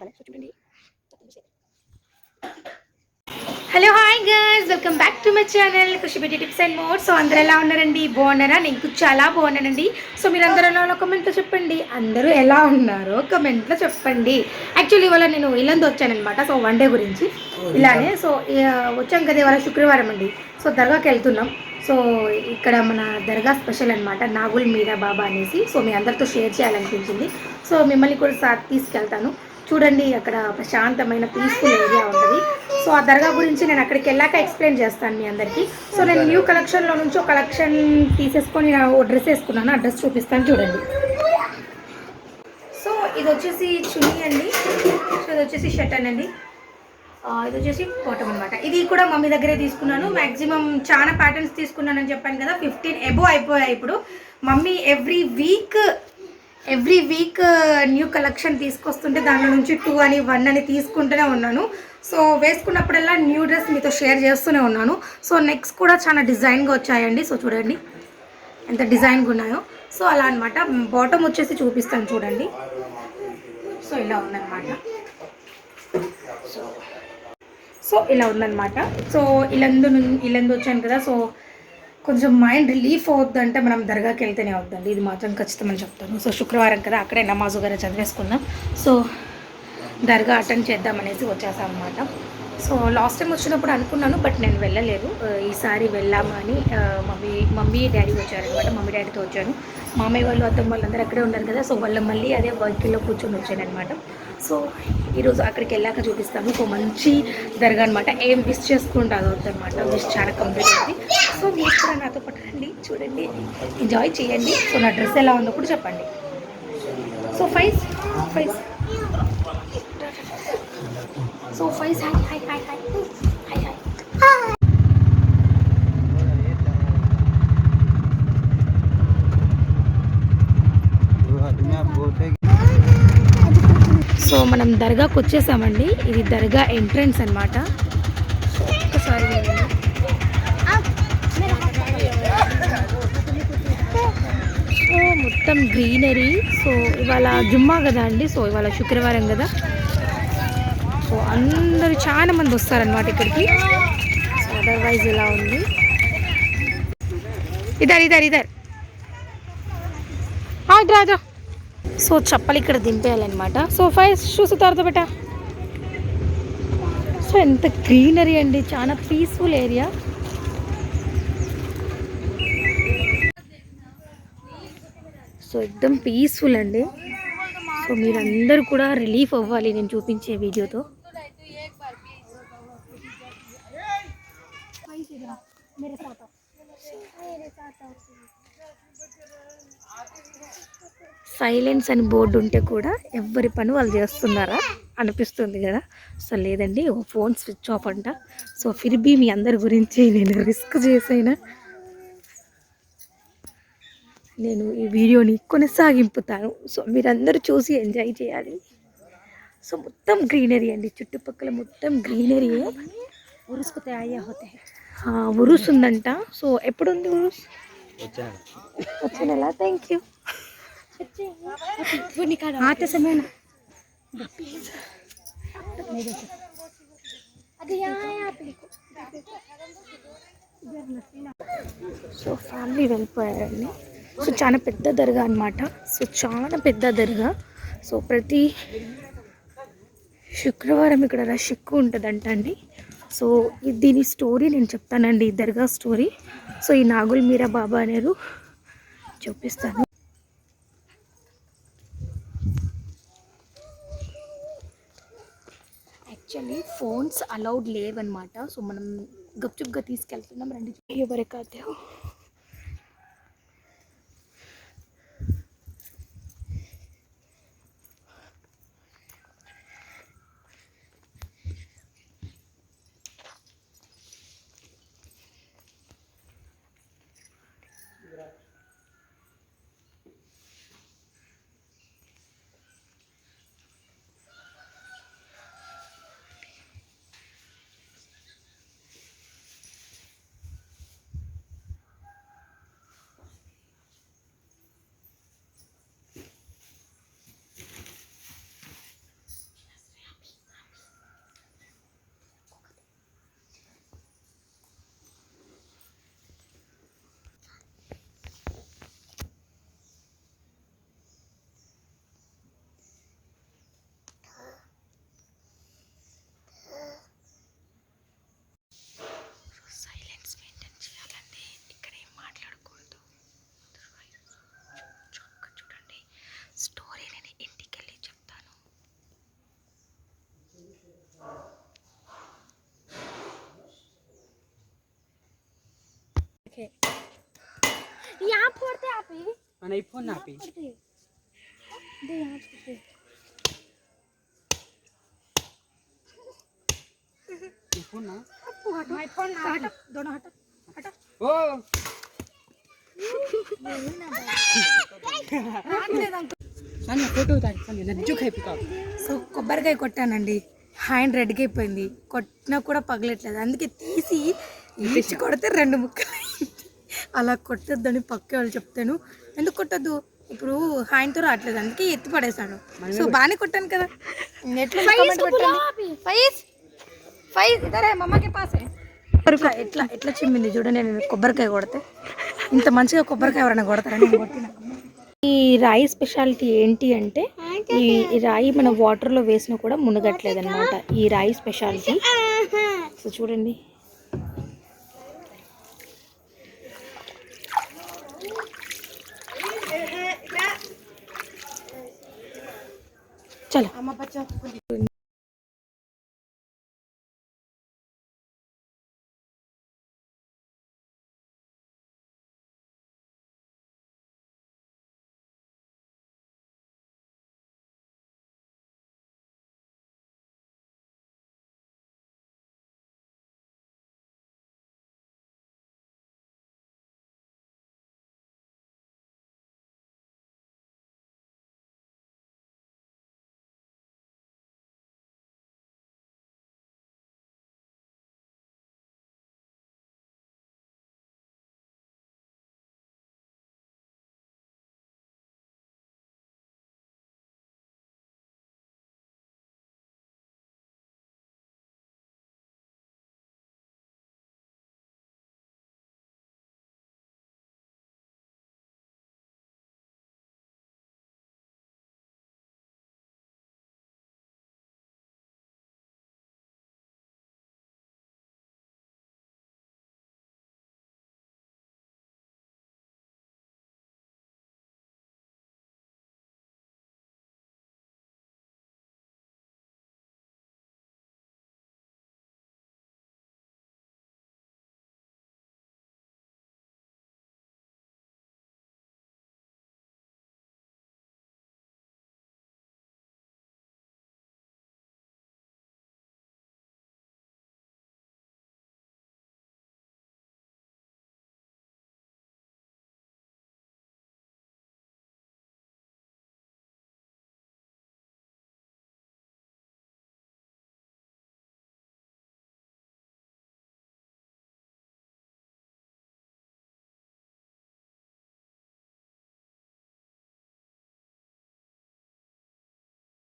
చూడండి hello hi girls welcome back to my channel కృషిబెట్టి tips and more so అందరూ ఎలా ఉన్నారండి? బాగున్నారా? నేను చాలా బాగున్నానండి. సో మీరు అందరూ ఎలా ఉన్నారో? కమెంట్లో చెప్పండి. అందరూ ఎలా ఉన్నారో కమెంట్లో చెప్పండి. యాక్చువల్లీ ఇవాళ నేను ఇల్లందు వచ్చానమాట సో వన్ డే గురించి. ఇలానే సో వచ్చాం కదా ఇవాళ శుక్రవారం అండి. సో దర్గాకి వెళ్తున్నాం. సో ఇక్కడ మన దర్గా స్పెషల్ అనమాట నాగుల్ మీరా బాబా అనేసి. సో మీ అందరితో షేర్ చేయాలనిపించింది. సో మిమ్మల్ని కూడా సార్ తీసుకెళ్తాను. చూడండి అక్కడ ప్రశాంతమైన పీస్ఫుల్ ఏరియా ఉంటుంది. సో ఆ దర్గా గురించి నేను అక్కడికి వెళ్ళాక ఎక్స్ప్లెయిన్ చేస్తాను మీ అందరికీ. సో నేను న్యూ కలెక్షన్లో నుంచి ఒక కలెక్షన్ తీసేసుకొని డ్రెస్ వేసుకున్నాను. ఆ డ్రెస్ చూపిస్తాను చూడండి. సో ఇది వచ్చేసి చున్నీ అండి. సో ఇది వచ్చేసి షర్ట్ అండి. ఇది వచ్చేసి బాటమ్ అనమాట ఇది కూడా మమ్మీ దగ్గరే తీసుకున్నాను. మ్యాక్సిమం చాలా ప్యాటర్న్స్ తీసుకున్నానని చెప్పాను కదా ఫిఫ్టీన్ ఎబో అయిపోయాయి ఇప్పుడు. Mummy every week every week new collection తీసుకొస్తుంటే దాని నుంచి టూ అని వన్ అని తీసుకుంటూనే ఉన్నాను. సో వేసుకున్నప్పుడల్లా న్యూ డ్రెస్ మీతో షేర్ చేస్తూనే ఉన్నాను. సో నెక్స్ట్ కూడా చాలా డిజైన్గా వచ్చాయండి. సో చూడండి. ఎంత డిజైన్గా ఉన్నాయో. సో అలా అనమాట బాటమ్ వచ్చేసి చూపిస్తాను చూడండి. సో ఇలా ఉందన్నమాట. సో సో ఇలా ఉందన్నమాట. సో ఇలందు ఇలందు వచ్చాను కదా. సో కొంచెం మైండ్ రిలీఫ్ అవుద్దంటే మనం దర్గాకి వెళ్తేనే అవుద్దండి ఇది మాత్రం ఖచ్చితమని చెప్తాను. సో శుక్రవారం కదా అక్కడే నమాజు గారు చదివేసుకుందాం సో దర్గా అటెండ్ చేద్దామనేసి వచ్చేసాం అనమాట సో లాస్ట్ టైం వచ్చినప్పుడు అనుకున్నాను బట్ నేను వెళ్ళలేదు. ఈసారి వెళ్ళామని మమ్మీ మమ్మీ డాడీ వచ్చారనమాట మమ్మీ డాడీతో వచ్చాను. మామయ్య వాళ్ళు అత్తమ్మ వాళ్ళందరూ అక్కడే ఉన్నారు కదా. సో వాళ్ళు మళ్ళీ అదే వర్కిల్లో కూర్చొని వచ్చాను అనమాట సో ఈరోజు అక్కడికి వెళ్ళాక చూపిస్తాను. ఒక మంచి దర్గా అనమాట ఏం విష్ చేసుకుంటే అనమాట విష్ చాలా కంప్లీట్ అయింది. సో మీరు కూడా నాతో పాటు రండి చూడండి. ఎంజాయ్ చేయండి. సో నా డ్రెస్ ఎలా ఉందో కూడా చెప్పండి. సో ఫైవ్ ఫైస్ so ఫైస్ hi hi hi hi hi so మనం దర్గాకు వచ్చేసామండి. ఇది దర్గా ఎంట్రన్స్ అనమాట ఒకసారి సో మొత్తం గ్రీనరీ. సో ఇవాళ జుమ్మా కదా అండి. సో ఇవాళ శుక్రవారం కదా. సో అందరూ చాలా మంది వస్తారనమాట ఇక్కడికి. సో అదర్వైజ్ ఇలా ఉంది? ఇదర్ ఇదర్ ఇదర్. రాజా. సో చెప్పలు ఇక్కడ దింపేయాలన్నమాట సో ఫైవ్ షూస్ తర్వాత బెట సో ఎంత గ్రీనరీ అండి చాలా పీస్ఫుల్ ఏరియా సో ఎక్దమ్ పీస్ఫుల్ అండి సో మీరందరూ కూడా రిలీఫ్ అవ్వాలి నేను చూపించే వీడియోతో సైలెన్స్ అని బోర్డు ఉంటే కూడా ఎవరి పని వాళ్ళు చేస్తున్నారా అనిపిస్తుంది కదా. సో లేదండి ఓ ఫోన్ స్విచ్ ఆఫ్ అంట. సో ఫిర్బీ మీ అందరి గురించి నేను రిస్క్ చేసైనా నేను ఈ వీడియోని కొనసాగింపుతాను. సో మీరందరూ చూసి ఎంజాయ్ చేయాలి. సో మొత్తం గ్రీనరీ అండి చుట్టుపక్కల మొత్తం గ్రీనరీయే ఉరుసుకుతే అయ్యా హోతే ఆ, ఉరుస్ ఉందంట సో ఎప్పుడు ఉంది ఉరుస్? వచ్చే నెల థ్యాంక్ యూ ఆతే సమయన సో ఫ్యామిలీ వెళ్ళిపోయారండి. సో చాలా పెద్ద దర్గా అనమాట సో చాలా పెద్ద దర్గా. సో ప్రతి శుక్రవారం ఇక్కడ రష్ ఎక్కువ ఉంటుందంట అండి. సో దీని స్టోరీ నేను చెప్తానండి ఈ దర్గా స్టోరీ. సో ఈ నాగుల్ మీరా బాబా అనేరు చూపిస్తాను. యాక్చువల్లీ ఫోన్స్ అలౌడ్ లేవన్నమాట. సో మనం గప్చుప్గా తీసుకెళ్తున్నాం. రండి ఎవరికైతే ओके यहाँ फोड़ते आप ही మన ఐఫోన్ నాపి फोड़ते दे यहाँ फोड़ते ఐఫోన్ నా माय फोन हटा दोनों हटा हटा ఓ సన్న ఫోటో తాగి సన్న నజ్జు ఖైపికా సో కొబ్బరికాయ కొట్టానండి హ్యాండ్ రెడ్గా అయిపోయింది కొట్టినా కూడా పగలట్లేదు అందుకే తీసి ఈడ్చి కొడితే రెండు ముక్కలు అయింది. అలా కొట్టొద్దని పక్క వాళ్ళు చెప్తాను. ఎందుకు కొట్టద్దు? ఇప్పుడు హ్యాండ్తో రావట్లేదు అందుకే ఎత్తి పడేసాను సో బాగానే కొట్టాను కదా. ఎట్లా. ఫైజ్ ఫైజ్. ఇదరే మమ్మకి పాసే ఎట్లా ఎట్లా ఎట్లా చిమ్మింది చూడండి నేను కొబ్బరికాయ కొడితే. ఇంత మంచిగా కొబ్బరికాయ ఎవరైనా కొడతారని నేను కొట్టిన. ఈ రాయి స్పెషాలిటీ ఏంటి అంటే ఈ ఈ రాయి మన వాటర్లో వేసినా కూడా మునగట్లేదు అనమాట ఈ రాయి స్పెషాలిటీ సో చూడండి. చలో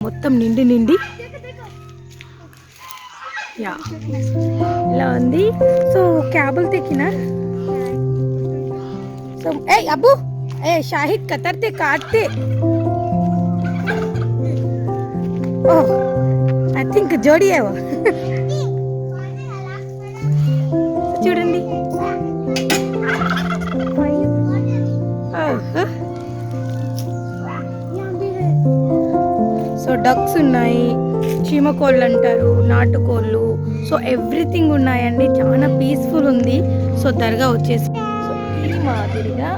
మొత్తం నిండి నిండి. యా. ఇలా ఉంది. సో క్యాబులు తెక్కిన? సో ఏ అబ్బు! ఏ షాహిద్ కతర్తే కాట్తే ఓ ఐ థింక్ జోడి ఏవో. డక్స్ ఉన్నాయి చీమకోళ్ళు అంటారు నాటుకోళ్ళు. సో ఎవ్రీథింగ్ ఉన్నాయండి. చాలా పీస్ఫుల్ ఉంది. సో దర్గా వచ్చేసి సో ఈ మాదిరిగా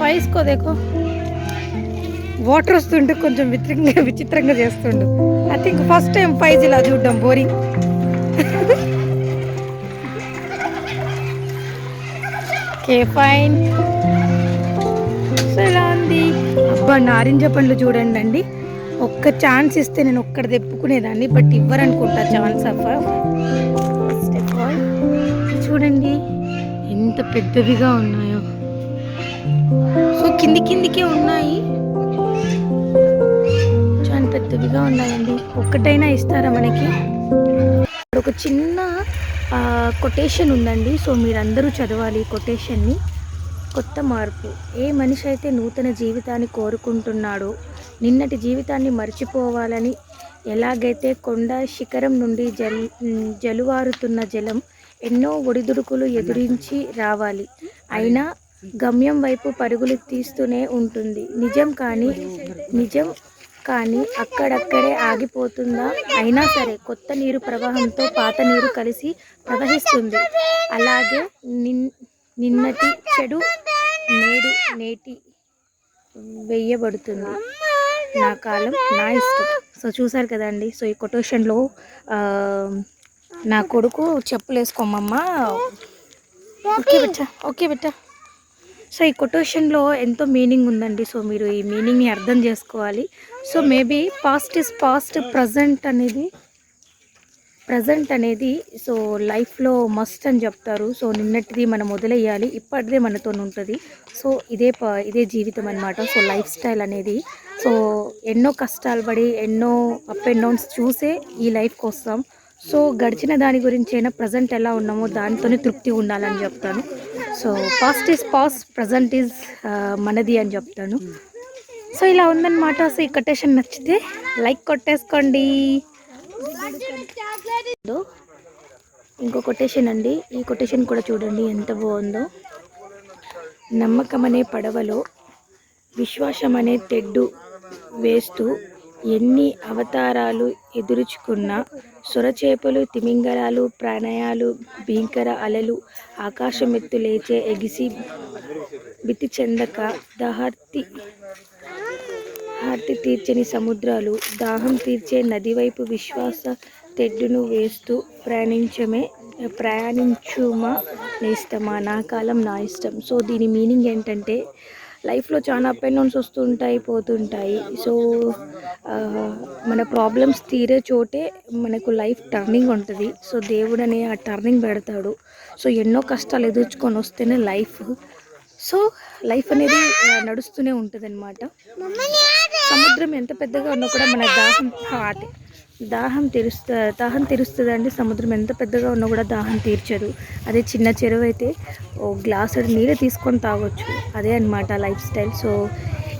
ఫైస్కో దేకో. వాటర్ వస్తుంటే కొంచెం విచిత్రంగా విచిత్రంగా చేస్తుండు. థింక్ ఫస్ట్ టైం ఫైజ్ ఇలా చూడడం బోరింగ్ కే ఫైన్ సో ఇలా ఉంది? అబ్బా నారింజ పండ్లు చూడండి అండి. ఒక్క ఛాన్స్ ఇస్తే నేను ఒక్కడ తెప్పుకునేదాన్ని బట్ ఇవ్వరనుకుంటా ఛాన్స్ అవ్వ ఆల్ చూడండి ఎంత పెద్దవిగా ఉన్నాయో. సో కింది కిందికే ఉన్నాయి. పెద్దవిగా ఉన్నాయండి. ఒక్కటైనా ఇస్తారా మనకి? ఒక చిన్న కొటేషన్ ఉందండి. సో మీరందరూ చదవాలి ఈ కొటేషన్ని. కొత్త మార్పు. ఏ మనిషి అయితే నూతన జీవితాన్ని కోరుకుంటున్నాడో నిన్నటి జీవితాన్ని మర్చిపోవాలని ఎలాగైతే కొండ శిఖరం నుండి జల్ జలువారుతున్న జలం ఎన్నో ఒడిదుడుకులు ఎదురించి రావాలి. అయినా గమ్యం వైపు పరుగులు తీస్తూనే ఉంటుంది. నిజం కానీ నిజం కానీ అక్కడక్కడే ఆగిపోతుందా? అయినా సరే కొత్త నీరు ప్రవాహంతో పాత నీరు కలిసి ప్రవహిస్తుంది. అలాగే నిన్ నిన్నటి చెడు నేడు నేటి వేయబడుతుంది. నా కాలం నా ఇష్టం. సో చూసారు కదండి? సో ఈ కొటేషన్లో నా కొడుకు చెప్పులు వేసుకోమమ్మా ఓకే బిట్ట ఓకే బిట్ట సో ఈ కొటేషన్లో ఎంతో మీనింగ్ ఉందండి. సో మీరు ఈ మీనింగ్ని అర్థం చేసుకోవాలి. So maybe past is past present అనేది ప్రజెంట్ అనేది సో లైఫ్లో మస్ట్ అని చెప్తారు. సో నిన్నటిది మనం వదిలేయాలి ఇప్పటిదే మనతో ఉంటుంది. సో ఇదే ప ఇదే జీవితం అనమాట సో లైఫ్ స్టైల్ అనేది. సో ఎన్నో కష్టాలు పడి ఎన్నో అప్ అండ్ డౌన్స్ చూసే ఈ లైఫ్కి వస్తాం. సో గడిచిన దాని గురించి అయినా ప్రజెంట్ ఎలా ఉన్నామో దానితోనే తృప్తి ఉండాలని చెప్తాను. So past is past present is మనది అని చెప్తాను. సో ఇలా ఉందన్నమాట. సో ఈ కొటేషన్ నచ్చితే లైక్ కొట్టేసుకోండి. ఇంకో కొటేషన్ అండి. ఈ కొటేషన్ కూడా చూడండి ఎంత బాగుందో. నమ్మకం అనే పడవలో విశ్వాసం అనే తెడ్డు వేస్తూ ఎన్ని అవతారాలు ఎదురుచుకున్న సొరచేపలు తిమింగలాలు ప్రాణయాలు భీంకర అలలు ఆకాశమెత్తు లేచే ఎగిసి బితి చెందక దహర్తి హార్తి తీర్చని సముద్రాలు దాహం తీర్చే నదివైపు విశ్వాస తెడ్డును వేస్తూ ప్రయాణించమే ప్రయాణించుమా ఇష్టమా నా కాలం నా ఇష్టం. సో దీని మీనింగ్ ఏంటంటే లైఫ్లో చాలా అప్ అండ్ డౌన్స్ వస్తుంటాయి పోతుంటాయి. సో మన ప్రాబ్లమ్స్ తీరే చోటే మనకు లైఫ్ టర్నింగ్ ఉంటుంది. సో దేవుడు అనే ఆ టర్నింగ్ పెడతాడు. సో ఎన్నో కష్టాలు ఎదుర్చుకొని వస్తేనే లైఫ్. సో లైఫ్ అనేది నడుస్తూనే ఉంటుంది సముద్రం ఎంత పెద్దగా ఉన్నా కూడా మన దాహం ఆటే దాహం తీరుస్తా దాహం తీరుస్తుందండి సముద్రం ఎంత పెద్దగా ఉన్నా కూడా దాహం తీర్చదు. అదే చిన్న చెరువు అయితే ఓ గ్లాసు నీళ్ళు తీసుకొని తాగొచ్చు. అదే అన్నమాట లైఫ్ స్టైల్. సో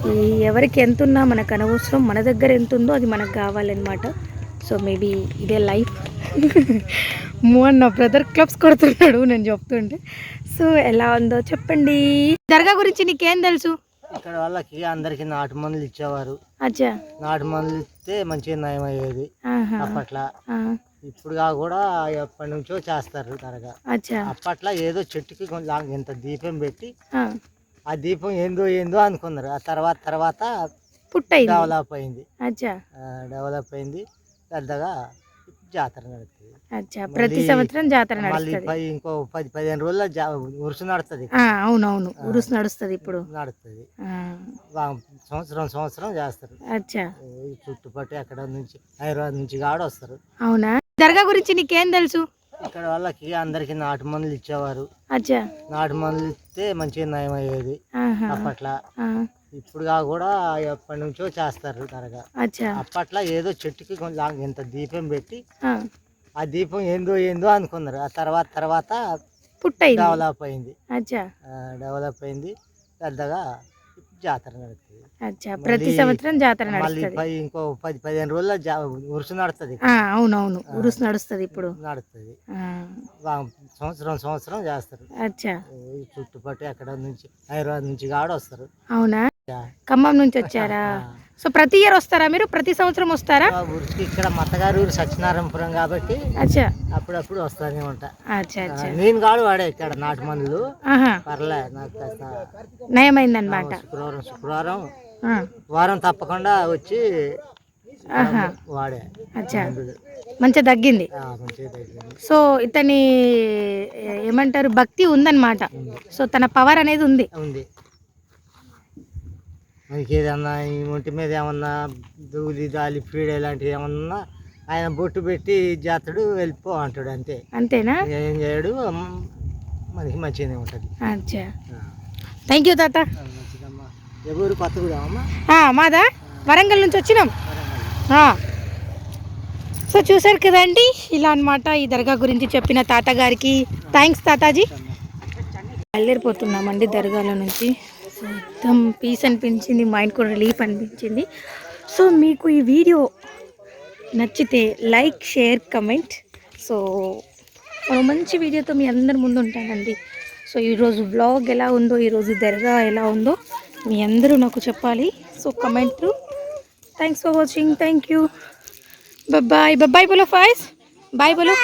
ఈ ఎవరికి ఎంత ఉన్నా మనకు అనవసరం మన దగ్గర ఎంత ఉందో అది మనకు కావాలన్నమాట. సో మేబీ ఇదే లైఫ్. మోహన్ నా బ్రదర్ క్లబ్స్ కొడుతున్నాడు నేను చెప్తుంటే. సో ఎలా ఉందో చెప్పండి. దర్గా గురించి నీకేం తెలుసు? ఇక్కడ వాళ్ళకి అందరికి నాటు మందులు ఇచ్చేవారు. అచ్చా. నాటు మందులు ఇస్తే మంచిగా నయం అయ్యేది. అప్పట్లో. ఇప్పుడుగా కూడా ఎప్పటి నుంచో చేస్తారు త్వరగా. అచ్చా. అప్పట్లో ఏదో చెట్టుకి కొంచెం ఇంత దీపం పెట్టి ఆ, దీపం ఏందో ఏందో అనుకున్నారు. ఆ తర్వాత తర్వాత డెవలప్ అయింది. డెవలప్ అయింది. పెద్దగా జాతర నడుస్తుంది. అచ్చా ప్రతి సంవత్సరం జాతర నడుస్తుంది. ఇంకో పది పదిహేను రోజుల్లో జా ఉరుసు నడుస్తుంది. అవునవును ఉరుసు నడుస్తుంది ఇప్పుడు. నడుస్తుంది. సంవత్సరం సంవత్సరం చేస్తారు. అచ్చా. చుట్టుపక్కల అక్కడ నుంచి హైదరాబాద్ నుంచి కాడ వస్తారు. అవునా? దర్గా గురించి నీకేం తెలుసు? ఇక్కడ వాళ్ళకి అందరికి నాటు మందులు ఇచ్చేవారు. అచ్చా. నాటు మందులు ఇస్తే మంచిగా నయం అయ్యేది. అప్పట్లో. ఇప్పుడుగా కూడా ఎప్పటి నుంచో చేస్తారు అచ్చా. అప్పట్లో ఏదో చెట్టుకి కొంచెం ఇంత దీపం పెట్టి ఆ, దీపం ఏందో ఏందో అనుకున్నారు. ఆ తర్వాత తర్వాత డెవలప్ అయింది. అచ్చా. డెవలప్ అయింది. పెద్దగా జాతర నడుస్తుంది. ప్రతి సంవత్సరం జాతర మళ్ళీ ఇంకో పది పదిహేను రోజుల్లో ఉరుసు నడుస్తుంది. అవునవును. ఉరుసు నడుస్తుంది ఇప్పుడు. నడుస్తుంది. సంవత్సరం సంవత్సరం చేస్తారు. చుట్టుపక్కల అక్కడ నుంచి హైదరాబాద్ నుంచి కాడ వస్తారు. అవునా? ఖమ్మం నుంచి వచ్చారా? సో ప్రతి ఇయర్ వస్తారా మీరు? ప్రతి సంవత్సరం వస్తారా? ఊరికి ఇక్కడ మత్తగారు ఊరు సత్యనారాయణపురం కాబట్టి అచ్చా. అప్పుడప్పుడు వస్తానే ఉంటా. అచ్చా ఆ, అచ్చా. నేను కాడు వాడే ఇక్కడ నాటు మందులు. ఆహా. పర్లే నాకు కాస్త నయమైందన్నమాట. శుక్రవారం శుక్రవారం. వారం తప్పకుండా వచ్చి వాడే అచ్చా. మంచిగా తగ్గింది. సో ఇతని ఏమంటారు భక్తి ఉందన్నమాట. సో తన పవర్ అనేది ఉంది. మనకి ఏదన్నా ఈ ఒంటి మీద ఏమన్నా దూది దాలి పీడ ఇలాంటివి ఏమన్నా ఆయన బొట్టు పెట్టి జాతడు వెళ్ళిపో అంటాడు అంతే. అంతేనా? ఏం చేయడు మనకి మంచిగానే ఉంటుంది. అచ్చా. థ్యాంక్ యూ తాత. మంచిదమ్మా. ఎవరు కొత్తగూడెం అమ్మా? ఆ, మాదా? వరంగల్ నుంచి వచ్చినాం. సో చూసారు కదండి ఇలా అన్నమాట ఈ దర్గా గురించి చెప్పిన తాతగారికి. థ్యాంక్స్ తాతాజీ. బయలుదేరిపోతున్నామండి దర్గాల నుంచి. మొత్తం పీస్ అనిపించింది మైండ్ కూడా రిలీఫ్ అనిపించింది. సో మీకు ఈ వీడియో నచ్చితే లైక్ షేర్ కమెంట్ సో మరో మంచి వీడియోతో మీ అందరి ముందు ఉంటానండి. సో ఈరోజు బ్లాగ్ ఎలా ఉందో ఈరోజు దర్గా ఎలా ఉందో మీ అందరూ నాకు చెప్పాలి. So comment through thanks for watching thank you bye bye బోలో ఫాయిస్ బాయ్ బోలో